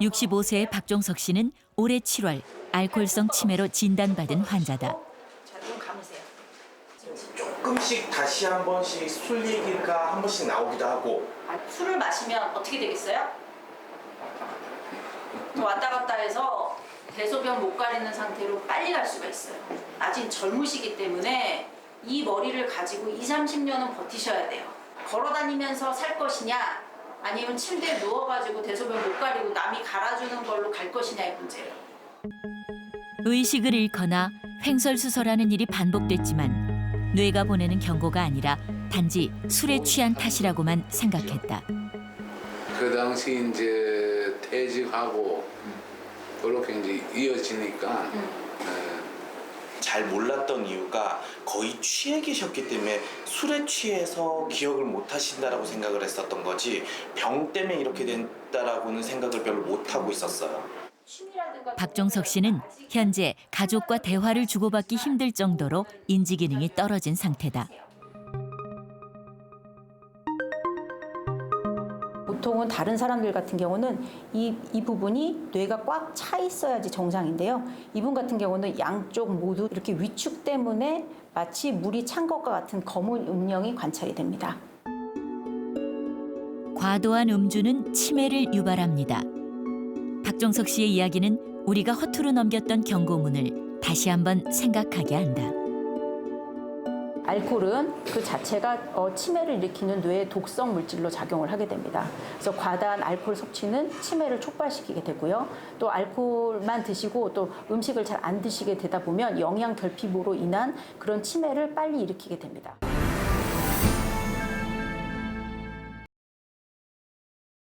65세의 박종석 씨는 올해 7월 알코올성 치매로 진단받은 환자다. 자, 눈 감으세요. 조금씩 다시 한 번씩 술 얘기가 한 번씩 나오기도 하고 아, 술을 마시면 어떻게 되겠어요? 왔다 갔다 해서 대소변 못 가리는 상태로 빨리 갈 수가 있어요. 아직 젊으시기 때문에 이 머리를 가지고 2, 30년은 버티셔야 돼요. 걸어 다니면서 살 것이냐 아니면 침대에 누워가지고 대소변 못 가리고 남이 갈아주는 걸로 갈 것이냐의 문제예요. 의식을 잃거나 횡설수설하는 일이 반복됐지만 뇌가 보내는 경고가 아니라 단지 술에 취한 탓이라고만 생각했다. 그 당시 이제 퇴직하고 그렇게 이제 이어지니까 예, 잘 몰랐던 이유가 거의 취해 계셨기 때문에 술에 취해서 기억을 못 하신다라고 생각을 했었던 거지 병 때문에 이렇게 된다라고는 생각을 별로 못 하고 있었어요. 박종석 씨는 현재 가족과 대화를 주고받기 힘들 정도로 인지 기능이 떨어진 상태다. 보통은 다른 사람들 같은 경우는 이, 이 부분이 뇌가 꽉 차 있어야지 정상인데요. 이분 같은 경우는 양쪽 모두 이렇게 위축 때문에 마치 물이 찬 것과 같은 검은 음영이 관찰이 됩니다. 과도한 음주는 치매를 유발합니다. 박종석 씨의 이야기는 우리가 허투루 넘겼던 경고문을 다시 한번 생각하게 한다. 알코올은 그 자체가 어, 치매를 일으키는 뇌의 독성 물질로 작용을 하게 됩니다. 그래서 과다한 알코올 섭취는 치매를 촉발시키게 되고요. 또 알코올만 드시고 또 음식을 잘 안 드시게 되다 보면 영양 결핍으로 인한 그런 치매를 빨리 일으키게 됩니다.